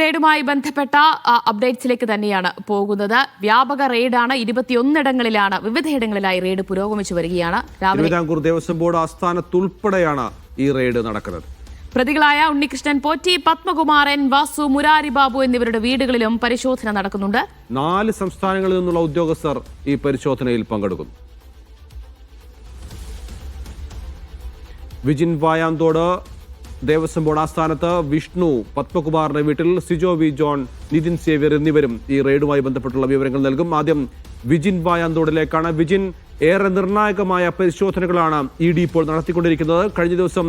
റെയ്ഡുമായി ബന്ധപ്പെട്ട അപ്ഡേറ്റ്സിലേക്ക് തന്നെയാണ് പോകുന്നത്. വ്യാപക റെയ്ഡാണ് ഇരുപത്തിയൊന്നിടങ്ങളിലാണ് വിവിധയിടങ്ങളിലായി റെയ്ഡ് പുരോഗമിച്ചു വരികയാണ്. തിരുവിതാംകൂർ ദേവസ്വം ബോർഡ് ആസ്ഥാനത്തുൾപ്പെടെയാണ് ഈ റെയ്ഡ് നടക്കുന്നത്. പ്രതികളായ ഉണ്ണികൃഷ്ണൻ പോറ്റി പത്മകുമാരൻ വാസു മുരാരി ബാബു എന്നിവരുടെ വീടുകളിലും പരിശോധന നടക്കുന്നുണ്ട്. നാല് സംസ്ഥാനങ്ങളിൽ നിന്നുള്ള ഉദ്യോഗസ്ഥർ ഈ പരിശോധനയിൽ പങ്കെടുക്കുന്നു. വിജിൻ വായാന്തോട് ദേവസ്വം ബോർഡ് ആസ്ഥാനത്ത് വിഷ്ണു പത്മകുമാറിന്റെ വീട്ടിൽ Sijo V John Nithin Xavier എന്നിവരും ഈ റെയ്ഡുമായി ബന്ധപ്പെട്ടുള്ള വിവരങ്ങൾ നൽകും. ആദ്യം വിജിൻ വായാന്തോടിലേക്കാണ്. വിജിൻ ഏറെ നിർണായകമായ പരിശോധനകളാണ് ഇ ഡി ഇപ്പോൾ നടത്തിക്കൊണ്ടിരിക്കുന്നത്. കഴിഞ്ഞ ദിവസം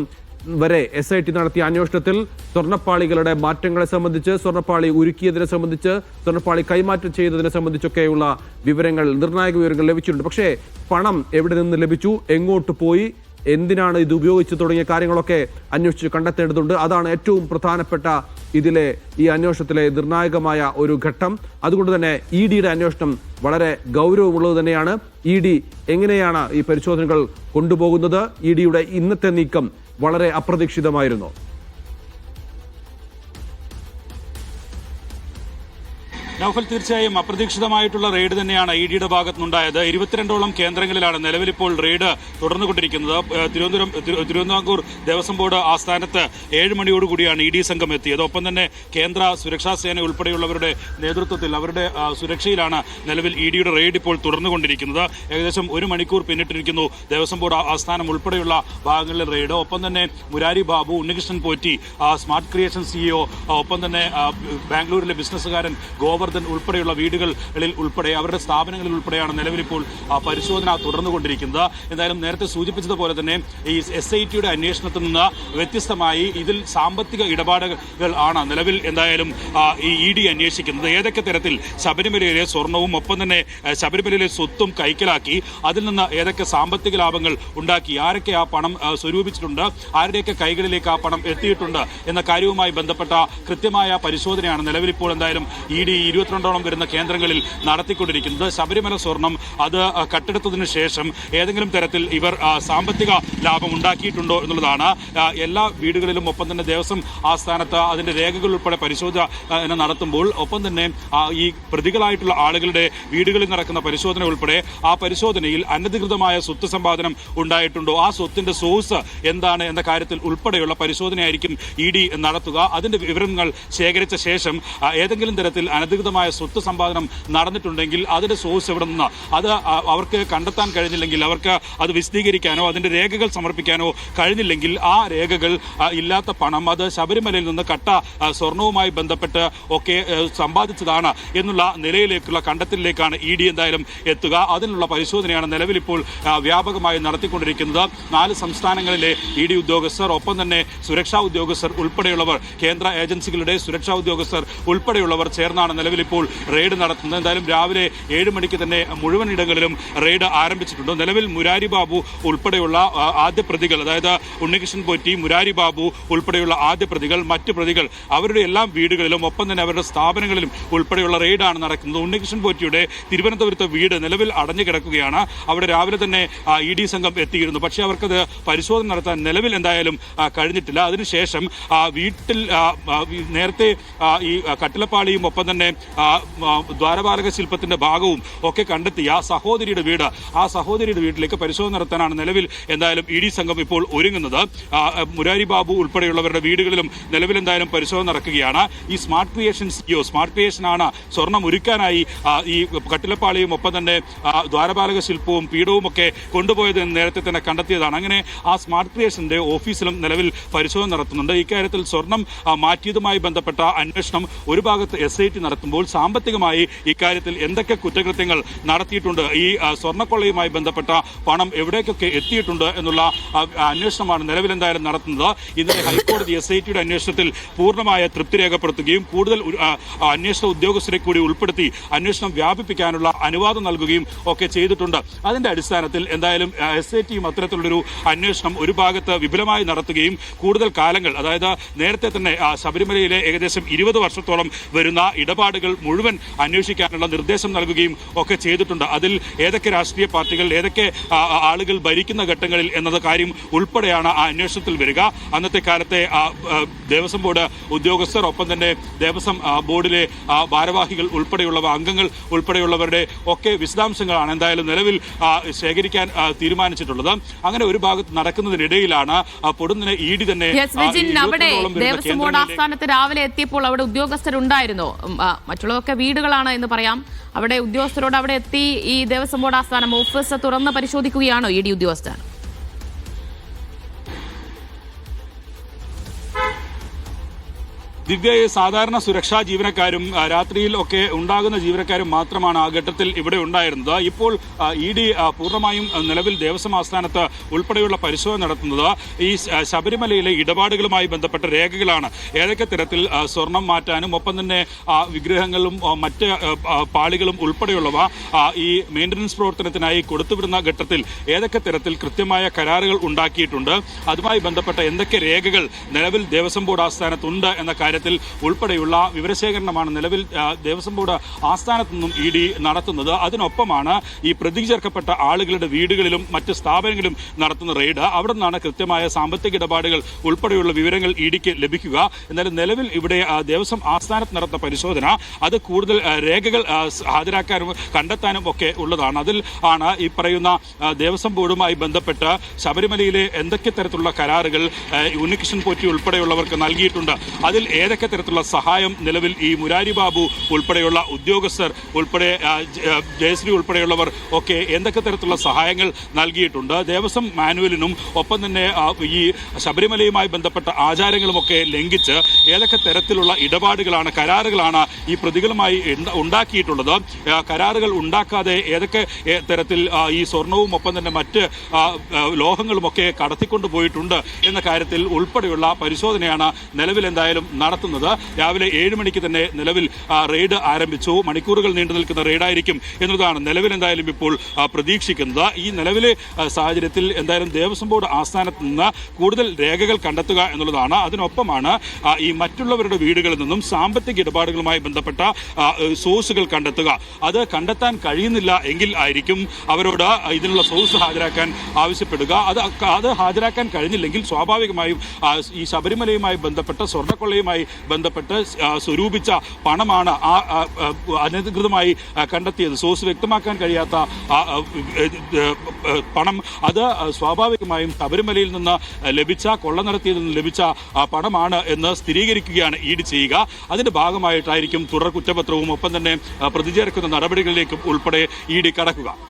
വരെ എസ് ഐ ടി നടത്തിയ അന്വേഷണത്തിൽ സ്വർണപ്പാളികളുടെ മാറ്റങ്ങളെ സംബന്ധിച്ച് സ്വർണപ്പാളി ഉരുക്കിയതിനെ സംബന്ധിച്ച് സ്വർണപ്പാളി കൈമാറ്റം ചെയ്തതിനെ സംബന്ധിച്ചൊക്കെയുള്ള വിവരങ്ങൾ നിർണായക വിവരങ്ങൾ ലഭിച്ചിട്ടുണ്ട്. പക്ഷേ പണം എവിടെ നിന്ന് ലഭിച്ചു? എങ്ങോട്ട് പോയി? എന്തിനാണ് ഇത് ഉപയോഗിച്ച് തുടങ്ങിയ കാര്യങ്ങളൊക്കെ അന്വേഷിച്ച് കണ്ടെത്തേണ്ടതുണ്ട്? അതാണ് ഏറ്റവും പ്രധാനപ്പെട്ട ഇതിലെ ഈ അന്വേഷണത്തിലെ നിർണായകമായ ഒരു ഘട്ടം. അതുകൊണ്ട് തന്നെ ഇ ഡിയുടെ അന്വേഷണം വളരെ ഗൗരവമുള്ളത് തന്നെയാണ്. ഇ ഡി എങ്ങനെയാണ് ഈ പരിശോധനകൾ കൊണ്ടുപോകുന്നത്? ഇ ഡിയുടെ ഇന്നത്തെ നീക്കം വളരെ അപ്രതീക്ഷിതമായിരുന്നു. നൗഫൽ തീർച്ചയായും അപ്രതീക്ഷിതമായിട്ടുള്ള റെയ്ഡ് തന്നെയാണ് ഇ ഡിയുടെ ഭാഗത്തുനിന്നുണ്ടായത്. ഇരുപത്തിരണ്ടോളം കേന്ദ്രങ്ങളിലാണ് നിലവിലിപ്പോൾ റെയ്ഡ് തുടർന്നുകൊണ്ടിരിക്കുന്നത്. തിരുവനന്തപുരം തിരു- തിരുവിതാംകൂർ ദേവസ്വം ബോർഡ് ആസ്ഥാനത്ത് ഏഴ് മണിയോടുകൂടിയാണ് ഇ ഡി സംഘം എത്തിയത് ഒപ്പം തന്നെ കേന്ദ്ര സുരക്ഷാ സേന ഉൾപ്പെടെയുള്ളവരുടെ നേതൃത്വത്തിൽ അവരുടെ സുരക്ഷയിലാണ് നിലവിൽ ഇ ഡിയുടെ റെയ്ഡ് ഇപ്പോൾ തുടർന്നുകൊണ്ടിരിക്കുന്നത്. ഏകദേശം ഒരു മണിക്കൂർ പിന്നിട്ടിരിക്കുന്നു ദേവസ്വം ബോർഡ് ആസ്ഥാനം ഉൾപ്പെടെയുള്ള ഭാഗങ്ങളിൽ റെയ്ഡ്. ഒപ്പം തന്നെ Murari Babu Unnikrishnan Potti smart creation CEO ഒപ്പം തന്നെ ബാംഗ്ലൂരിലെ ബിസിനസ്സുകാരൻ ഗോവർദ്ധൻ ഉൾപ്പെടെയുള്ള വീടുകളിൽ ഉൾപ്പെടെ അവരുടെ സ്ഥാപനങ്ങളിൽ ഉൾപ്പെടെയാണ് നിലവിലിപ്പോൾ പരിശോധന തുടർന്നുകൊണ്ടിരിക്കുന്നത്. എന്തായാലും നേരത്തെ സൂചിപ്പിച്ചതുപോലെ തന്നെ ഈ എസ് ഐ ടിയുടെ അന്വേഷണത്തിൽ നിന്ന് വ്യത്യസ്തമായി ഇതിൽ സാമ്പത്തിക ഇടപാടുകൾ ആണ് നിലവിൽ എന്തായാലും ഈ ഇ ഡി അന്വേഷിക്കുന്നത്. ഏതൊക്കെ തരത്തിൽ ശബരിമലയിലെ സ്വർണവും ഒപ്പം തന്നെ ശബരിമലയിലെ സ്വത്തും കൈക്കലാക്കി അതിൽ നിന്ന് ഏതൊക്കെ സാമ്പത്തിക ലാഭങ്ങൾ ഉണ്ടാക്കി ആരൊക്കെ ആ പണം സ്വരൂപിച്ചിട്ടുണ്ട് ആരുടെയൊക്കെ കൈകളിലേക്ക് ആ പണം എത്തിയിട്ടുണ്ട് എന്ന കാര്യവുമായി ബന്ധപ്പെട്ട കൃത്യമായ പരിശോധനയാണ് നിലവിലിപ്പോൾ എന്തായാലും ഇ ഡി ഇരുപത്തിരണ്ടോളം വരുന്ന കേന്ദ്രങ്ങളിൽ നടത്തിക്കൊണ്ടിരിക്കുന്നത്. ശബരിമല സ്വർണം അത് കട്ടെടുത്തതിന് ശേഷം ഏതെങ്കിലും തരത്തിൽ ഇവർ സാമ്പത്തിക ലാഭം ഉണ്ടാക്കിയിട്ടുണ്ടോ എന്നുള്ളതാണ്. എല്ലാ വീടുകളിലും ഒപ്പം തന്നെ ദേവസ്വം ആസ്ഥാനത്ത് അതിന്റെ രേഖകൾ ഉൾപ്പെടെ പരിശോധന നടത്തുമ്പോൾ ഒപ്പം തന്നെ ഈ പ്രതികളായിട്ടുള്ള ആളുകളുടെ വീടുകളിൽ നടക്കുന്ന പരിശോധന ഉൾപ്പെടെ ആ പരിശോധനയിൽ അനധികൃതമായ സ്വത്ത് സമ്പാദനം ഉണ്ടായിട്ടുണ്ടോ? ആ സ്വത്തിന്റെ സോഴ്സ് എന്താണ് എന്ന കാര്യത്തിൽ ഉൾപ്പെടെയുള്ള പരിശോധനയായിരിക്കും ഇ ഡി നടത്തുക. അതിന്റെ വിവരങ്ങൾ ശേഖരിച്ച ശേഷം ഏതെങ്കിലും തരത്തിൽ അനധികൃതമായ സ്വത്ത് സമ്പാദനം നടന്നിട്ടുണ്ടെങ്കിൽ അതിന്റെ സോഴ്സ് എവിടെ നിന്ന്? അത് അവർക്ക് കണ്ടെത്താൻ കഴിഞ്ഞില്ലെങ്കിൽ അവർക്ക് അത് വിശദീകരിക്കാനോ അതിന്റെ രേഖകൾ സമർപ്പിക്കാനോ കഴിഞ്ഞില്ലെങ്കിൽ ആ രേഖകൾ ഇല്ലാത്ത പണം അത് ശബരിമലയിൽ നിന്ന് കട്ട സ്വർണവുമായി ബന്ധപ്പെട്ട് ഒക്കെ സമ്പാദിച്ചതാണ് എന്നുള്ള നിലയിലേക്കുള്ള കണ്ടെത്തലിലേക്കാണ് ഇ ഡി എന്തായാലും എത്തുക. അതിനുള്ള പരിശോധനയാണ് നിലവിലിപ്പോൾ വ്യാപകമായി നടത്തിക്കൊണ്ടിരിക്കുന്നത്. നാല് സംസ്ഥാനങ്ങളിലെ ഇ ഡി ഉദ്യോഗസ്ഥർ ഒപ്പം തന്നെ സുരക്ഷാ ഉദ്യോഗസ്ഥർ ഉൾപ്പെടെയുള്ളവർ കേന്ദ്ര ഏജൻസികളുടെ സുരക്ഷാ ഉദ്യോഗസ്ഥർ ഉൾപ്പെടെയുള്ളവർ ചേർന്നാണ് നിലവിലിപ്പോൾ റെയ്ഡ് നടത്തുന്നത്. എന്തായാലും രാവിലെ ഏഴ് മണിക്ക് തന്നെ മുഴുവൻ ഇടങ്ങളിലും റെയ്ഡ് ആരംഭിച്ചിട്ടുണ്ട്. നിലവിൽ മുരാരി ബാബു ഉൾപ്പെടെയുള്ള ആദ്യ പ്രതികൾ അതായത് ഉണ്ണികൃഷ്ണൻ പോറ്റി മുരാരി ബാബു ഉൾപ്പെടെയുള്ള ആദ്യ പ്രതികൾ മറ്റ് പ്രതികൾ അവരുടെ എല്ലാം വീടുകളിലും ഒപ്പം തന്നെ അവരുടെ സ്ഥാപനങ്ങളിലും ഉൾപ്പെടെയുള്ള റെയ്ഡാണ് നടക്കുന്നത്. ഉണ്ണികൃഷ്ണൻ പോറ്റിയുടെ തിരുവനന്തപുരത്തെ വീട് നിലവിൽ അടഞ്ഞു കിടക്കുകയാണ്. അവിടെ രാവിലെ തന്നെ ഇ ഡി സംഘം എത്തിയിരുന്നു. പക്ഷേ അവർക്കത് പരിശോധന നടത്താൻ നിലവിൽ എന്തായാലും കഴിഞ്ഞിട്ടില്ല. അതിനുശേഷം വീട്ടിൽ നേരത്തെ ഈ കട്ടിലപ്പാളിയും ഒപ്പം തന്നെ ദ്വാരപാലക ശില്പത്തിന്റെ ഭാഗവും ഒക്കെ കണ്ടെത്തിയ സഹോദരിയുടെ വീട് ആ സഹോദരിയുടെ വീട്ടിലേക്ക് പരിശോധന നടത്താനാണ് നിലവിൽ എന്തായാലും ഇ ഡി സംഘം ഇപ്പോൾ ഒരുങ്ങുന്നത്. ആ, ആ, മുരാരി ബാബു ഉൾപ്പെടെയുള്ളവരുടെ വീടുകളിലും നിലവിൽ എന്തായാലും പരിശോധന നടക്കുകയാണ്. ഈ smart creation CO smart creation ആണ് സ്വർണം ഒരുക്കാനായി ആ, ഈ കട്ടിലപ്പാളിയും ഒപ്പം തന്നെ ആ, ദ്വാരപാലക ശില്പവും പീഠവും ഒക്കെ കൊണ്ടുപോയത് നേരത്തെ തന്നെ കണ്ടെത്തിയതാണ്. അങ്ങനെ ആ സ്മാർട്ട് ക്രിയേഷന്റെ ഓഫീസിലും നിലവിൽ പരിശോധന നടത്തുന്നുണ്ട്. ഇക്കാര്യത്തിൽ സ്വർണം ആ, മാറ്റിയതുമായി ബന്ധപ്പെട്ട അന്വേഷണം ഒരു ഭാഗത്ത് എസ് ഐ ടി നടത്തുമ്പോൾ സാമ്പത്തികമായി ഇക്കാര്യത്തിൽ എന്തൊക്കെ കുറ്റകൃത്യങ്ങൾ നടത്തിയിട്ടുണ്ട്? ഈ സ്വർണക്കൊള്ളയുമായി ബന്ധപ്പെട്ട പണം എവിടേക്കൊക്കെ എത്തിയിട്ടുണ്ട് എന്നുള്ള അന്വേഷണമാണ് നിലവിൽ എന്തായാലും നടത്തുന്നത്. ഇന്നലെ ഹൈക്കോടതി എസ് ഐ ടിയുടെ അന്വേഷണത്തിൽ പൂർണമായ തൃപ്തി രേഖപ്പെടുത്തുകയും കൂടുതൽ അന്വേഷണ ഉദ്യോഗസ്ഥരെ കൂടി ഉൾപ്പെടുത്തി അന്വേഷണം വ്യാപിപ്പിക്കാനുള്ള അനുവാദം നൽകുകയും ഒക്കെ ചെയ്തിട്ടുണ്ട്. അതിന്റെ അടിസ്ഥാനത്തിൽ എന്തായാലും എസ് ഐ ടിയും അത്തരത്തിലുള്ളൊരു അന്വേഷണം ഒരു ഭാഗത്ത് വിപുലമായി നടത്തുകയും കൂടുതൽ കാലങ്ങൾ അതായത് നേരത്തെ തന്നെ ശബരിമലയിലെ ഏകദേശം ഇരുപത് വർഷത്തോളം വരുന്ന ഇടപാടുകൾ ഇടപാടുകൾ മുഴുവൻ അന്വേഷിക്കാനുള്ള നിർദ്ദേശം നൽകുകയും ഒക്കെ ചെയ്തിട്ടുണ്ട്. അതിൽ ഏതൊക്കെ രാഷ്ട്രീയ പാർട്ടികൾ ഏതൊക്കെ ആളുകൾ ഭരിക്കുന്ന ഘട്ടങ്ങളിൽ എന്നത് കാര്യം ഉൾപ്പെടെയാണ് ആ അന്വേഷണത്തിൽ വരിക. അന്നത്തെ കാലത്തെ ദേവസ്വം ബോർഡ് ഉദ്യോഗസ്ഥർ ഒപ്പം തന്നെ ദേവസ്വം ബോർഡിലെ ഭാരവാഹികൾ ഉൾപ്പെടെയുള്ളവ അംഗങ്ങൾ ഉൾപ്പെടെയുള്ളവരുടെ ഒക്കെ വിശദാംശങ്ങളാണ് എന്തായാലും നിലവിൽ ശേഖരിക്കാൻ തീരുമാനിച്ചിട്ടുള്ളത്. അങ്ങനെ ഒരു ഭാഗത്ത് നടക്കുന്നതിനിടയിലാണ് പൊടുന്നിനെ ഇ ഡി തന്നെ ദേവസ്വം ബോർഡ് ആസ്ഥാനത്ത് രാവിലെ എത്തിയപ്പോൾ അവിടെ ഉദ്യോഗസ്ഥരുണ്ടായിരുന്നോ. മറ്റുള്ളതൊക്കെ വീടുകളാണ് എന്ന് പറയാം. അവിടെ ഉദ്യോഗസ്ഥരോട് അവിടെ എത്തി ഈ ദേവസ്വം ബോർഡ് ആസ്ഥാനം ഓഫീസ് തുറന്ന് പരിശോധിക്കുകയാണോ ഇ ഡി ഉദ്യോഗസ്ഥർ ദിവ്യ സാധാരണ സുരക്ഷാ ജീവനക്കാരും രാത്രിയിൽ ഒക്കെ ഉണ്ടാകുന്ന ജീവനക്കാരും മാത്രമാണ് ആ ഘട്ടത്തിൽ ഇവിടെ ഉണ്ടായിരുന്നത്. ഇപ്പോൾ ഇ ഡി പൂർണമായും നിലവിൽ ദേവസ്വം ആസ്ഥാനത്ത് ഉൾപ്പെടെയുള്ള പരിശോധന നടത്തുന്നത് ഈ ശബരിമലയിലെ ഇടപാടുകളുമായി ബന്ധപ്പെട്ട രേഖകളാണ്. ഏതൊക്കെ തരത്തിൽ സ്വർണം മാറ്റാനും ഒപ്പം തന്നെ വിഗ്രഹങ്ങളും മറ്റ് പാളികളും ഉൾപ്പെടെയുള്ളവ ഈ മെയിന്റനൻസ് പ്രവർത്തനത്തിനായി കൊടുത്തുവിടുന്ന ഘട്ടത്തിൽ ഏതൊക്കെ തരത്തിൽ കൃത്യമായ കരാറുകൾ ഉണ്ടാക്കിയിട്ടുണ്ട്? അതുമായി ബന്ധപ്പെട്ട എന്തൊക്കെ രേഖകൾ നിലവിൽ ദേവസ്വം ബോർഡ് ആസ്ഥാനത്തുണ്ട് എന്ന കാര്യത്തിൽ ഉൾപ്പെടെയുള്ള വിവരശേഖരണമാണ് നിലവിൽ ദേവസ്വം ബോർഡ് ആസ്ഥാനത്തു നിന്നും ഇ ഡി നടത്തുന്നത്. അതിനൊപ്പമാണ് ഈ പ്രതി ചേർക്കപ്പെട്ട ആളുകളുടെ വീടുകളിലും മറ്റ് സ്ഥാപനങ്ങളിലും നടത്തുന്ന റെയ്ഡ്. അവിടെ നിന്നാണ് കൃത്യമായ സാമ്പത്തിക ഇടപാടുകൾ ഉൾപ്പെടെയുള്ള വിവരങ്ങൾ ഇ ഡിക്ക് ലഭിക്കുക. എന്നാലും നിലവിൽ ഇവിടെ ദേവസ്വം ആസ്ഥാനത്ത് നടത്തുന്ന പരിശോധന അത് കൂടുതൽ രേഖകൾ ഹാജരാക്കാനും കണ്ടെത്താനും ഒക്കെ ഉള്ളതാണ്. അതിൽ ആണ് ഈ പറയുന്ന ദേവസ്വം ബോർഡുമായി ബന്ധപ്പെട്ട് ശബരിമലയിലെ എന്തൊക്കെ തരത്തിലുള്ള കരാറുകൾ ഉണ്ണികൃഷ്ണൻ പോറ്റി ഉൾപ്പെടെയുള്ളവർക്ക് നൽകിയിട്ടുണ്ട്. അതിൽ ഏതൊക്കെ തരത്തിലുള്ള സഹായം നിലവിൽ ഈ മുരാരി ബാബു ഉൾപ്പെടെയുള്ള ഉദ്യോഗസ്ഥർ ഉൾപ്പെടെ ജയശ്രീ ഉൾപ്പെടെയുള്ളവർ ഒക്കെ എന്തൊക്കെ തരത്തിലുള്ള സഹായങ്ങൾ നൽകിയിട്ടുണ്ട്? ദേവസ്വം മാനുവലിനും ഒപ്പം തന്നെ ഈ ശബരിമലയുമായി ബന്ധപ്പെട്ട ആചാരങ്ങളുമൊക്കെ ലംഘിച്ച് ഏതൊക്കെ തരത്തിലുള്ള ഇടപാടുകളാണ് കരാറുകളാണ് ഈ പ്രതികളുമായി ഉണ്ടാക്കിയിട്ടുള്ളത്? കരാറുകൾ ഉണ്ടാക്കാതെ ഏതൊക്കെ തരത്തിൽ ഈ സ്വർണവും ഒപ്പം തന്നെ മറ്റ് ലോഹങ്ങളുമൊക്കെ കടത്തിക്കൊണ്ടു പോയിട്ടുണ്ട് എന്ന കാര്യത്തിൽ ഉൾപ്പെടെയുള്ള പരിശോധനയാണ് നിലവിൽ എന്തായാലും നടത്തുന്നത്. രാവിലെ ഏഴ് മണിക്ക് തന്നെ നിലവിൽ റെയ്ഡ് ആരംഭിച്ചു. മണിക്കൂറുകൾ നീണ്ടു നിൽക്കുന്ന റെയ്ഡായിരിക്കും എന്നതാണ് നിലവിൽ എന്തായാലും ഇപ്പോൾ പ്രതീക്ഷിക്കുന്നത്. ഈ നിലവിലെ സാഹചര്യത്തിൽ എന്തായാലും ദേവസ്വം ബോർഡ് ആസ്ഥാനത്ത് നിന്ന് കൂടുതൽ രേഖകൾ കണ്ടെത്തുക എന്നുള്ളതാണ്. അതിനൊപ്പമാണ് ഈ മറ്റുള്ളവരുടെ വീടുകളിൽ നിന്നും സാമ്പത്തിക ഇടപാടുകളുമായി ബന്ധപ്പെട്ട സോഴ്സുകൾ കണ്ടെത്തുക. അത് കണ്ടെത്താൻ കഴിയുന്നില്ല എങ്കിൽ ആയിരിക്കും അവരോട് ഇതിനുള്ള സോഴ്സ് ഹാജരാക്കാൻ ആവശ്യപ്പെടുക. അത് അത് ഹാജരാക്കാൻ കഴിഞ്ഞില്ലെങ്കിൽ സ്വാഭാവികമായും ഈ ശബരിമലയുമായി ബന്ധപ്പെട്ട സ്വർണക്കൊള്ളയുമായി ബന്ധപ്പെട്ട് സ്വരൂപിച്ച പണമാണ് ആ അനധികൃതമായി കണ്ടെത്തിയത്. സോഴ്സ് വ്യക്തമാക്കാൻ കഴിയാത്ത പണം അത് സ്വാഭാവികമായും ശബരിമലയിൽ നിന്ന് ലഭിച്ച കൊള്ള നടത്തിയതിൽ നിന്ന് ലഭിച്ച പണമാണ് എന്ന് സ്ഥിരീകരിക്കുകയാണ് ഈഡി ചെയ്യുക. അതിന്റെ ഭാഗമായിട്ടായിരിക്കും തുടർ കുറ്റപത്രവും ഒപ്പം തന്നെ പ്രതിചേർക്കുന്ന നടപടികളിലേക്കും ഉൾപ്പെടെ ഇ ഡി കടക്കുക.